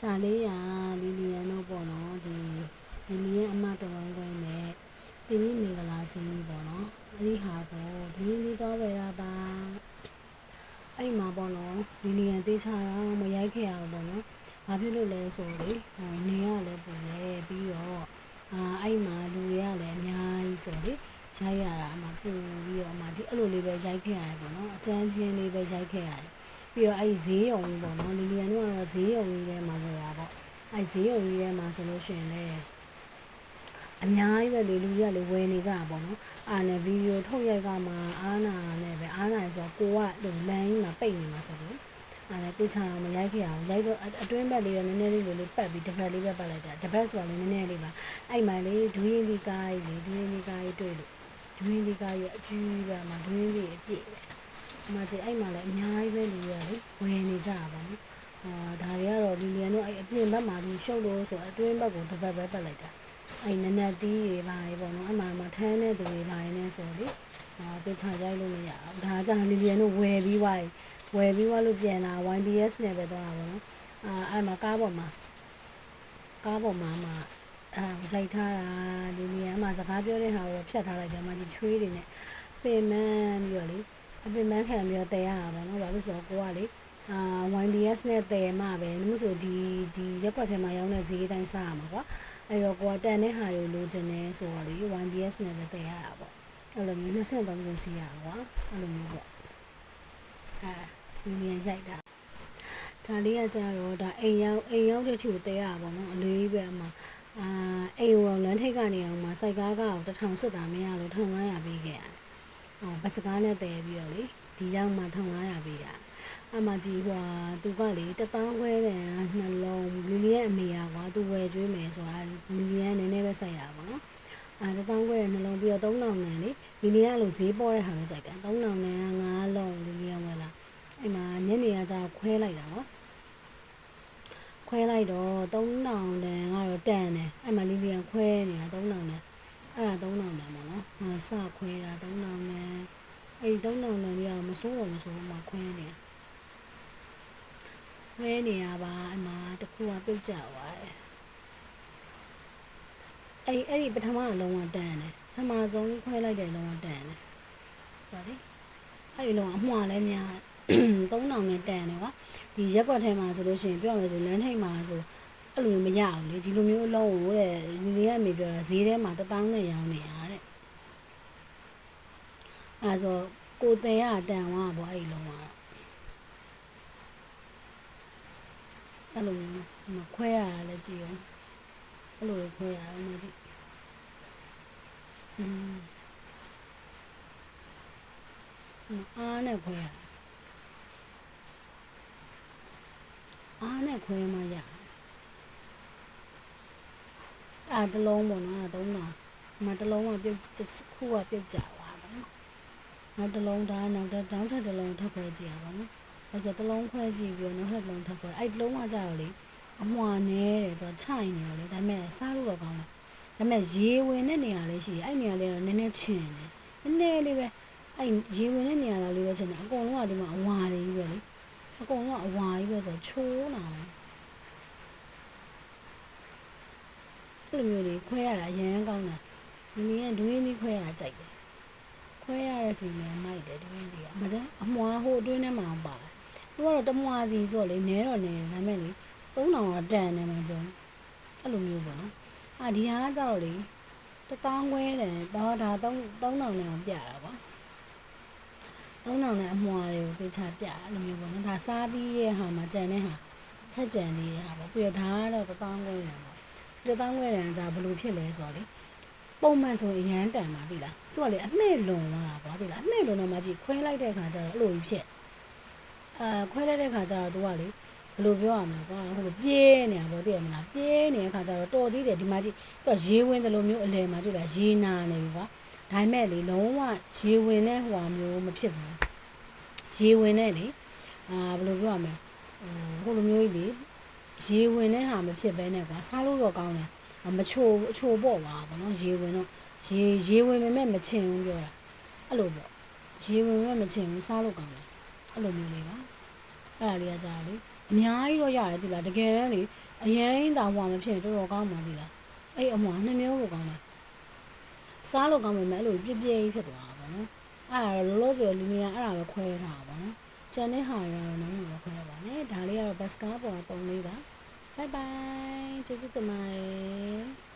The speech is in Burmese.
ဂျာလေးကလီလီယန်တို့ပေါ့နော်ဒီလီလီယန်အမတဝန်ခွဲနဲ့တိရိမင်္ဂလာစီပေါ့နော်အဲ့ဒီဟာကိုဒွင်းလေးတော့ပဲတာပါအဲ့မှာပေါ့နော်လီလီယန်တေးချတာမရိုက်ခဲ့ရဘူးပေါ့နော်ဘာဖြစ်လို့လဲဆိုလေဟိုနေရလဲပူလဲပြီးတော့အာအဲ့မှာလူတွေကလည်းအများကြီးဆိုလေရိုက်ရတာအမှပူပြီးတော့အမှဒီအဲ့လိုလေးပဲရိုက်ခဲ့ရတယ်ပေါ့နော်အကျန်းပြင်းလေးပဲရိုက်ခဲ့ရတယ် ပြီးတော့အဲ့ဈေးရုံကြီးပေါ့နော်လီလီယန်တို့ကတော့ဈေးရုံကြီးထဲမှာဟိုတာပေါ့အဲ့ဈေးရုံကြီးထဲမှာဆိုလို့ရှိရင်လည်းအများကြီးပဲလေလူတွေကလေဝယ်နေကြတာပေါ့နော်အာနဲ့ဗီဒီယိုထုတ်ရိုက်ကမှအားနာနဲ့ပဲအားနာဆိုတော့ကိုကဟိုလမ်းကြီးမှာပိတ်နေမှာဆိုလို့အဲ့ဒါတေချာတော့မရိုက်ခဲ့အောင်ရိုက်တော့အတွင်းဘက်လေးကနည်းနည်းလေးလိုလေးပတ်ပြီးတစ်ဖက်လေးပဲပတ်လိုက်တာတစ်ဖက်ဆိုတာလည်းနည်းနည်းလေးပါအဲ့မှလေဒူးရင်ဒီကားကြီးလေဒူးရင်ဒီကားကြီးတွေ့လို့ဒူးရင်ဒီကားကြီးအကျူးပဲမှာဒူးရင်ဒီအပြည့်ပဲ အမှကြီးအဲ့မှလည်းအများကြီးပဲလူတွေကလေဝယ်နေကြတာပါနော်အာဒါတွေကတော့လီလီယန်တို့အဲ့အပြင်ဘက်မှာဒီရှုပ်လို့ဆိုအတွင်းဘက်ကိုတစ်ဖက်ပဲပတ်လိုက်တာအဲ့နနက်တီးတွေပါလေပေါ့နော်အမှမှာထမ်းတဲ့သူတွေပါနေဆိုလေအာတေချာရိုက်လို့မရဘူးဒါကြောင့်လီလီယန်တို့ဝယ်ပြီးွားဝယ်ပြီးွားလို့ပြန်လာ YBS နဲ့ပဲသွားတာပေါ့နော်အာအဲ့မှာကားပေါ်မှာကားပေါ်မှာမှာအာရိုက်ထားတာလီလီယန်မှာစကားပြောတဲ့ဟာကိုဖြတ်ထားလိုက်တယ်မှာကြီးချွေးတွေနဲ့ပင်မန်းပြီးတော့လေ အပင်မန်းခံပြီးတော့တဲရတာပေါ့နော်ဘာလို့ဆိုတော့ကိုကလေအာ YBS နဲ့တဲမှပဲလို့ဆိုဒီဒီရက်ကွက်ထဲမှာရောင်းတဲ့ဈေးတိုင်းစားရမှာကွာအဲ့တော့ကိုကတန်တဲ့ဟာတွေလိုချင်နေဆိုတော့လေ YBS နဲ့ပဲတဲရတာပေါ့အဲ့လိုမျိုး23စင်းစီးရတာကွာအဲ့လိုမျိုးပေါ့အာဒီမြန်ရိုက်တာဒါလေးကကြတော့ဒါအိမ်ရောက်အိမ်ရောက်တဲ့ချူတဲရတာပေါ့နော်အလေးပဲအမှအာအိမ်ဝင်လမ်းထိပ်ကနေအောင်မှာစိုက်ကားကောက်1000စစ်တာမရလို့1500ပေးခဲ့ရတယ် ဟောဘတ်စကားနဲ့တဲပြီးတော့လေဒီရောက်မှ1500ပေးရတယ်အမကြီးဟွာသူကလေတပေါင်းခွဲတယ်နှလုံးလီလီရဲ့အမေကကွာသူဝယ်ကျွေးမယ်ဆိုတာလီလီရဲ့နည်းနည်းပဲစိုက်ရပါဘောနော်အဲတပေါင်းခွဲနှလုံးပြီးတော့3000နန်းလေလီလီကလို့ဈေးပေါ်တဲ့ဟာပဲကြိုက်တယ်3000နန်း5လုံးလီလီကဝယ်လာအဲ့မှာညနေကကြာခွဲလိုက်တာပေါ့ခွဲလိုက်တော့3000တန်ကတော့တန်တယ်အဲ့မှာလီလီကခွဲနေတာ3000တန် အဲ့ဒါ3000တန်ပေါ့နော်ဟာစခွဲတာ3000တန်အဲ့ဒီ3000တန်ကြီးကမစိုးတော့မစိုးမှခွဲနေတာခွဲနေရပါအမတခုကပြုတ်ကြသွားတယ်အဲ့အဲ့ဒီပထမအလုံးကတန်တယ်ပထမဆုံးခွဲလိုက်တဲ့လုံးကတန်တယ်ဟုတ်တယ်အဲ့ဒီလုံးကအမှားလဲများ3000နဲ့တန်တယ်ကွာဒီရက်ကွက်ထဲမှာဆိုလို့ရှိရင်ပြောရမယ်ဆိုလမ်းထိပ်မှာဆို အဲ့လိုမရဘူးလေဒီလိုမျိုးအလုံးကိုတဲ့ညီလေးကအမေပြောတာဈေးထဲမှာ1000နဲ့ရောင်းနေရတဲ့အဲဆိုကိုတင်ရတန်သွားပေါ့အဲ့ဒီလုံးကတော့အဲ့လိုမျိုးမခွဲရတာလည်းကြည့်အောင်အဲ့လိုခွဲရအောင်မကြည့်อืมအားနဲ့ခွဲရအားနဲ့ခွဲမှရ အာတလုံးပေါ့နော်အဲ3000မတလုံးကပြုတ်တစ်ခုကပြုတ်ကြသွားတာနော်နောက်တလုံးဒါနောက်တစ်တောင်းထက်တလုံးထပ်ခွဲကြည့်ရပါတော့အဲဆိုတလုံးခွဲကြည့်ပြီးတော့နောက်ထပ်တလုံးထပ်ခွဲအဲ့တလုံးကကြတော့လေအမွာနဲတယ်သူချိုင်နေတယ်လေဒါပေမဲ့စားလို့တော့ကောင်းတယ်ဒါပေမဲ့ရေဝင်တဲ့နေရာလေးရှိတယ်အဲ့နေရာလေးတော့နည်းနည်းချင်တယ်နည်းနည်းလေးပဲအဲ့ရေဝင်တဲ့နေရာလေးပဲချင်တယ်အကုန်လုံးကဒီမှာအဝါတွေကြီးပဲလေအကုန်လုံးကအဝါကြီးပဲဆိုချိုးလာတယ် အဲ့လိုမျိုးလေးခွဲရတာအရင်ကောင်းတာဒီနေ့ကဒွင်းလေးခွဲရတာကြိုက်တယ်ခွဲရတဲ့ဖီလန်မိုက်တယ်ဒွင်းလေးကမကြအမွာဟိုအတွင်းထဲမှာပါတယ်သူကတော့တမွာစီဆိုလေနဲတော့နဲဒါပေမဲ့လေ3000ကတန်တယ်မှာကျုံအဲ့လိုမျိုးပေါ့နော်အာဒီဟာကကြတော့လေတပေါင်းခွဲတယ်တော့ဒါ3000 3000နဲ့ပြတာပေါ့3000နဲ့အမွာတွေကိုသိချပြအဲ့လိုမျိုးပေါ့နော်ဒါစားပြီးရဲ့ဟာမှာကြံတဲ့ဟာထက်ကြံနေတဲ့ဟာပေါ့ပြီးတော့ဒါကတော့တပေါင်းခွဲတယ်ပေါ့ တပေါင်းခွဲတယ်ကဘယ်လိုဖြစ်လဲဆိုတော့လေပုံမှန်ဆိုရမ်းတန်ပါသိလားသူကလေအမှဲ့လွန်သွားတာပေါ့သိလားအမှဲ့လွန်တော့မှကြည့်ခွဲလိုက်တဲ့ခါကျတော့အဲ့လိုကြီးဖြစ်အာခွဲလိုက်တဲ့ခါကျတော့သူကလေဘယ်လိုပြောရမလဲကွာဟိုပြေးနေတာပေါ့သိရမလားပြေးနေတဲ့ခါကျတော့တော်သေးတယ်ဒီမှာကြည့်သူကရေဝင်တယ်လို့မျိုးအလဲမှာတွေ့လားရေနာနေပြီကွာဒါပေမဲ့လေလုံးဝရေဝင်တဲ့ဟွာမျိုးမဖြစ်ဘူးရေဝင်တဲ့လေအာဘယ်လိုပြောရမလဲဟိုလိုမျိုးကြီးလေ ရေဝင်တဲ့ဟာမဖြစ်ဘဲနဲ့ကွာစားလို့တော့ကောင်းတယ်မချိုအချိုပေါ့ပါဘောနော်ရေဝင်တော့ရေရေဝင်ပေမဲ့မချင်ဘူးပြောတာအဲ့လိုပေါ့ရေဝင်ပေမဲ့မချင်ဘူးစားလို့ကောင်းတယ်အဲ့လိုမျိုးလေးပါအဲ့ဒါလေးကကြားလေအများကြီးတော့ရတယ်ဒီလားတကယ်တမ်းလေအရင်တောင်မှမဖြစ်တော်တော်ကောင်းပါသေးလားအဲ့အမွာနှစ်မျိုးကိုကောင်းတယ်စားလို့ကောင်းပေမဲ့အဲ့လိုပြည့်ပြည့်ဖြစ်သွားတာပေါ့နော်အဲ့ဒါတော့လောလောဆယ်လူငယ်ကအဲ့ဒါပဲခွဲထားတာပေါ့နော် ကျန်တဲ့ဟာတွေကတော့မမြင်ရခွင့်ရပါနဲ့ဒါလေးကတော့ဘတ်စကားပေါ်ပုံလေးပါ bye bye ကျေးဇူးတင်ပါတယ်